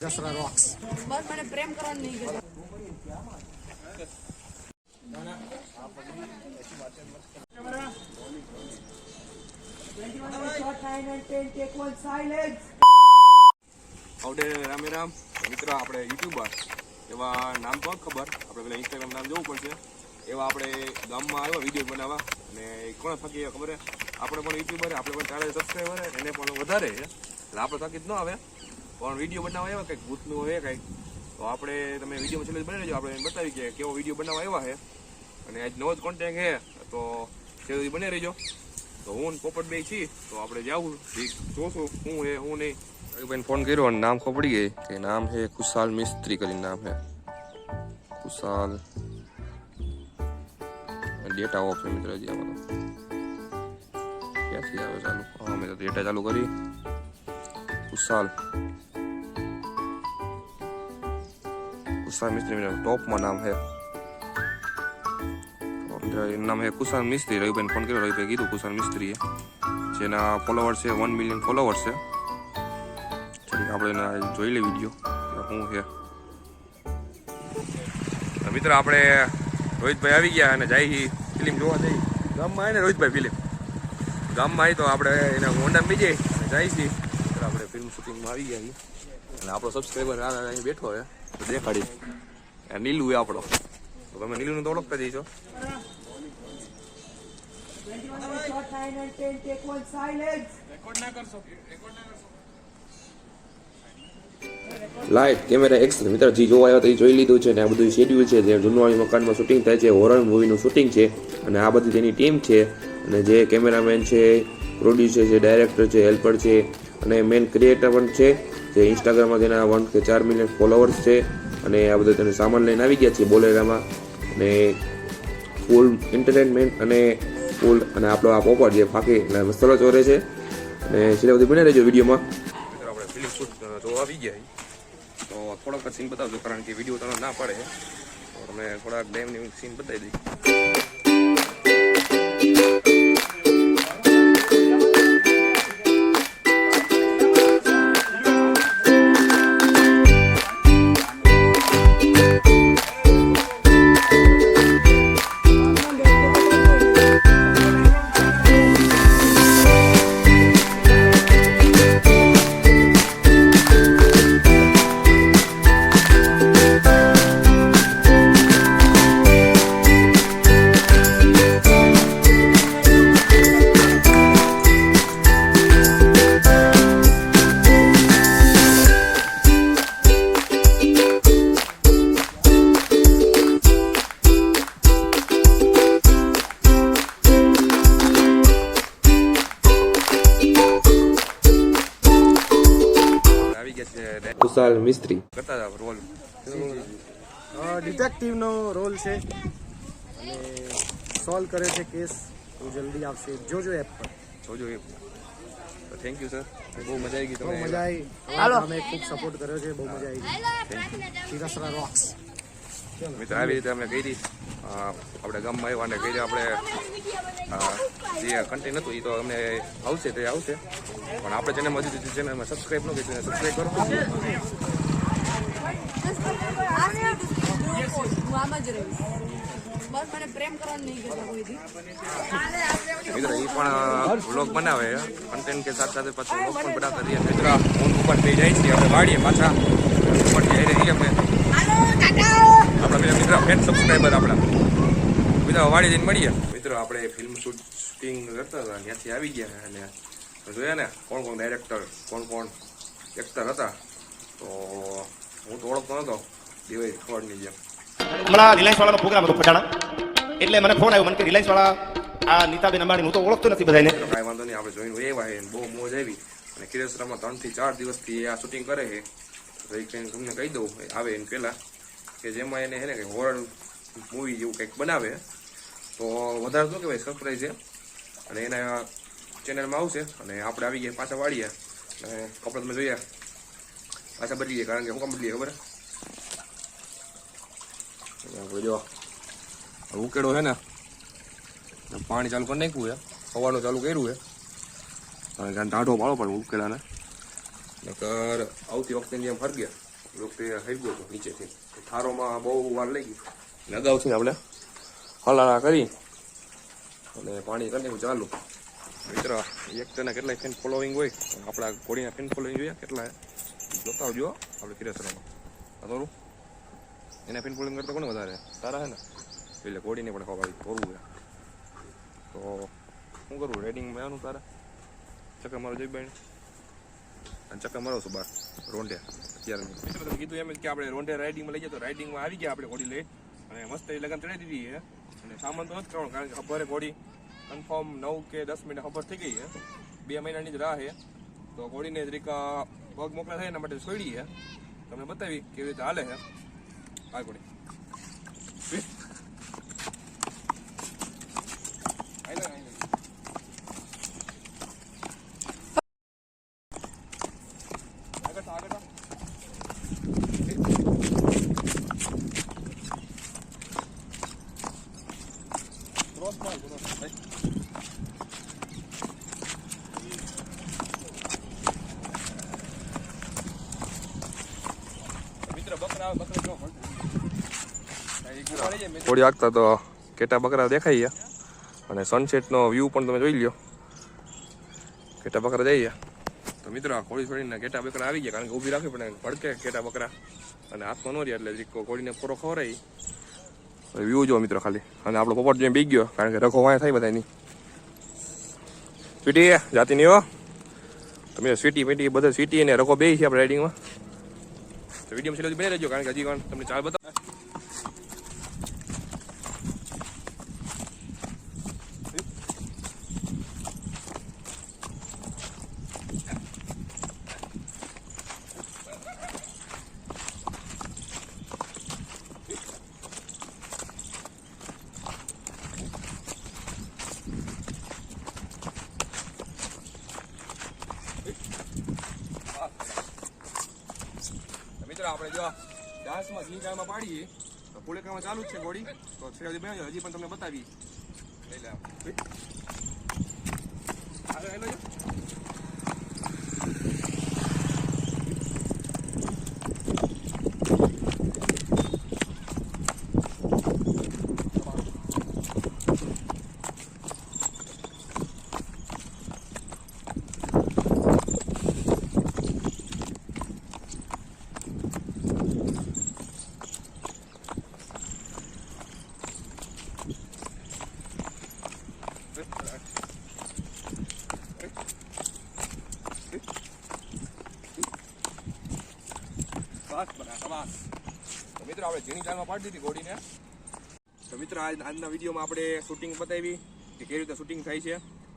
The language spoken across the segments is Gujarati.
દસરા રોક્સ બસ મને પ્રેમ કરવાનું નહીં ગયો આવડે રામે રામ. મિત્રો આપણે યુટ્યુબર. એવા નામ તો ખબર. આપણે પેલા ઇન્સ્ટાગ્રામ નામ જોવું પડશે. એવા આપણે ગામમાં આવ્યા વીડિયો બનાવવા. અને કોણ થકી ખબર? આપણે પણ યુટ્યુબર આપણે પણ ચાલે સબસ્ક્રાઈબર એને પણ વધારે છે. એટલે આપણે થકી જ ન આવે. પણ વીડિયો બનાવવા આવ્યા કંઈક ભૂતનું હોય, કંઈક. તો આપણે, તમે વીડિયો છેલ્લે બની લેજો, આપણે બતાવી કે કેવો વીડિયો બનાવવા આવ્યા છે. અને આજ નવો જ કોન્ટેન્ટ છે, તો છેલ્લે બની રહેજો. તો હું પોપટ બે છીએ, તો આપણે જાવું. જોશું હું હે, હું નહીં. ભાઈ ફોન કર્યો અને નામ ખબર પડી ગઈ કે નામ છે ખુશાલ મિસ્ત્રી કરીને નામ છે. ખુશાલ ડેટા ઓફ છે મિત્ર જે અમારો ક્યાંથી આવે ચાલુ? હા તો ડેટા ચાલુ કરી. ખુશાલ ખુશાલ મિસ્ત્રી ટોપમાં નામ છે એનું નામ છે કુશાલ મિસ્ત્રી રવિભાઈ ફોન કર્યો રવિભાઈ કીધું કુશાલ મિસ્ત્રીએ જેના ફોલોવર્સ છે વન મિલિયન ફોલોવર છે આપણે જોઈ લે વીડિયો શું છે મિત્રો આપણે રોહિતભાઈ આવી ગયા અને જાય ફિલ્મ જોવા જઈ ગામમાં આવે ને રોહિતભાઈ ફિલ્મ ગામમાં આવી તો આપણે એના હોન્ડા બીજે જાય છીએ આપણે ફિલ્મ શૂટિંગમાં આવી ગયા છીએ અને આપણો સબસ્ક્રાઈબર અહીં બેઠો છે, તો દેખાડી નીલું એ આપણો. તો તમે નીલુને તો ઓળખતા જઈશો લાઇટ કેમેરા એક્શન મિત્ર, જે જોવા આવ્યા તો એ જોઈ લીધું છે ને આ બધું શેડ્યુલ છે, જે જૂનવાણી મકાનમાં શૂટિંગ થાય છે હોરર મૂવીનું શૂટિંગ છે, અને આ બધી તેની ટીમ છે, અને જે કેમેરામેન છે પ્રોડ્યુસર છે ડાયરેક્ટર છે હેલ્પર છે, અને મેન ક્રિએટર પણ છે. જે ઇન્સ્ટાગ્રામમાં તેના વન કે ચાર મિલિયન ફોલોવર્સ છે અને આ બધું તેને સામાન લઈને આવી ગયા છે બોલેરામાં. અને ફૂલ એન્ટરટેનમેન્ટ અને ફૂલ અને આપણો આ પોપટ જે ફાંકી એટલે મસાલો ચોરે છે. અને છેલ્લે બધું બને રહેજો વિડીયોમાં. આપણે ફિલ્મ શૂટ આવી ગયા તો થોડોક સીન બતાવજો, કારણ કે વીડિયો તમને ના પડે. તો તમે થોડાક ડેમની સીન બતાવી દઈ કુશાલ મિસ્ત્રી. કરતા હતા રોલ. ડિટેક્ટિવનો રોલ છે. અને સોલ્વ કરે છે કેસ. તો જલ્દી આવશે જોજો એપ પર. જોજો એ થેન્ક યુ સર બહુ મજા આવી ગઈ તમને. તમે મજા આવી. હાલો. અમે ખૂબ સપોર્ટ કર્યો છે. બહુ મજા આવી ગઈ. દસરા રોક્સ મિત્રો, આવી રીતે અમે કરી. આપણે ગામમાં આવ્યા અને કરી આપણે જે કન્ટેન્ટ હતું એ તો અમને આવશે તે આવશે. પણ આપણે ચેનલમાં હજુ ચેનલમાં સબસ્ક્રાઈબ ન કરી સબસ્ક્રાઈબ કરો. મિત્રો એ પણ વ્લોગ બનાવે કન્ટેન્ટ કે સાથે સાથે પાછું વ્લોગ પણ બનાવતા રહીએ. મિત્ર ઊંઘ ઉપર થઈ જાય છે, આપણે વાડીએ પાછા ઉપર જઈ રહીએ અમે આપણા બીજા મિત્ર ફેન સબસ્ક્રાઈબર આપણા. મિત્રો વાડી જઈને મળીએ. મિત્રો આપણે ફિલ્મ શૂટિંગ કરતા હતા ત્યાંથી આવી ગયા અને જોયા ને કોણ કોણ ડાયરેક્ટર કોણ કોણ એક્ટર હતા. તો હું તો ઓળખતો નતો દેવાય નહીં જેમ. હમણાં રિલાયન્સ વાળાનો પ્રોગ્રામ હતો પટાણા એટલે મને ફોન આવ્યો મને કે રિલાયન્સ વાળા આ નીતાબેન અંબાણી હું તો ઓળખતો નથી બધાને કાંઈ વાંધો નહીં આપણે જોઈને એવા છે બહુ મોજ આવી. અને કિરેસરામાં ત્રણથી ચાર દિવસથી આ શૂટિંગ કરે છે. તો એક તમને કહી દઉં આવે એને પહેલાં. કે જેમાં એને છે ને કંઈક હોરર મૂવી જેવું કંઈક બનાવે, તો વધારે શું કહેવાય સરપ્રાઈઝ છે. અને એના ચેનલમાં આવશે અને આપણે આવી ગયા, પાછા વાળીએ અને કપડાં તમે જોઈએ પાછા બદલીએ, કારણ કે હું કામ બદલીએ, ખબર? જો ઉકેડો છે ને પાણી ચાલુ કરી નાખ્યું છે. સવારનું ચાલુ કર્યું છે. અને ટાઢો પાડો પણ ઉકેલાને. નકર આવતી વખતે જેમ ફરગે વખતે હરગો હતો નીચેથી. થારોમાં બહુ વાર લાગી અને અગાઉથી આપણે? હલાળા કરી અને પાણી કરી ચાલુ. મિત્ર, એક તેના કેટલાય ફેન ફોલોવિંગ હોય આપણા ઘોડીના ફેન ફોલોવિંગ જોઈએ કેટલા જોતા આવજો આપણે કિરેસરામાં થોડું એના ફેન ફોલોઈંગ કરતા કોને વધારે? સારા હે એટલે ઘોડીને પણ ખબર કરવું છે. તો શું કરું? રેડિંગમાં આનું તારા? ચક્કર મારો જઈ બાઈને અને ચક્કર મારો છું બાર? રોંઢે. અત્યારે તમે કીધું એમ જ કે આપણે રોંઢે રાઇડિંગમાં લઈ જાય તો રાઇડિંગમાં આવી ગયા આપણે ઘોડી લઈ. અને મસ્ત એ લગન ચડાવી દીધી છે. અને સામાન તો નથી કરવાનું કારણ કે ખબર ઘોડી કન્ફર્મ નવ કે દસ મિનિટ ખબર થઈ ગઈ છે. બે મહિનાની જ રાહ છે. તો ઘોડીને જરીક પગ મોકલા થાય એના માટે છોડી છે. તમને બતાવી કેવી રીતે હાલે છે. આ ઘોડી આઈ લે, આઈ લે. આગળ થા, આગળ થા. ક્રોસ માર, ક્રોસ. ભાઈ. મિત્ર બકરા આવે, બકરા જો થોડી આગતા તો કેટા બકરા દેખાઈ ગયા. અને સનસેટનો વ્યૂ પણ તમે જોઈ લ્યો. કેટા બકરા જઈએ તો મિત્રો, આ કોળી છોડીને કેટા બકરા આવી ગયા, કારણ કે ઊભી રાખવી પડે ભડકે કેટા બકરા. અને હાથમાં ન રહ્યા એટલે જરીક કોળીને પૂરો ખવરાઈ વ્યૂ જો મિત્રો ખાલી. અને આપણો પોપટ જોઈને બી ગયો, કારણ કે રખો વાય થાય બધાની સ્વીટી જાતી નહીં હો. તમે સ્વીટી મીટી બધા સ્વીટી અને રખો બે છે આપણે રાઇડિંગમાં તો વીડિયો છેલ્લો બની રહેજો, કારણ કે હજી તમને ચાલ બતાવ. આપણે જો ડાન્સમાં ઝીંગામાં પાડીએ, તો પુલેકામાં ચાલુ જ છે ગોળી. તો છે સુધી હજી પણ તમને બતાવી લઈ શાબાશ. તો મિત્રો, આપણે ઝીણી ચાલમાં પાડી દીધી ઘોડીને તો મિત્રો, આજ આજના વિડીયોમાં આપણે શૂટિંગ બતાવી કે કેવી રીતે શૂટિંગ થાય છે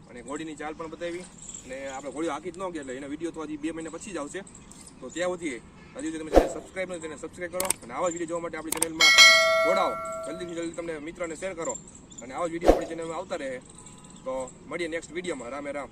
અને ઘોડીની ચાલ પણ બતાવી. અને આપણે ઘોડી આખી જ ન ગયા એટલે એના વીડિયો તો હજી બે મહિના પછી જ આવશે. તો ત્યાં સુધી હજી સુધી તમે ચેનલ સબસ્ક્રાઈબ નથી, તેને સબસ્ક્રાઈબ કરો અને આવા જ વીડિયો જોવા માટે આપણી ચેનલમાં જોડાઓ. જલ્દીથી જલ્દી તમને મિત્રને શેર કરો. અને આવા જ વીડિયો આપણી ચેનલમાં આવતા રહે. તો મળીએ નેક્સ્ટ વિડીયોમાં. રામે રામ.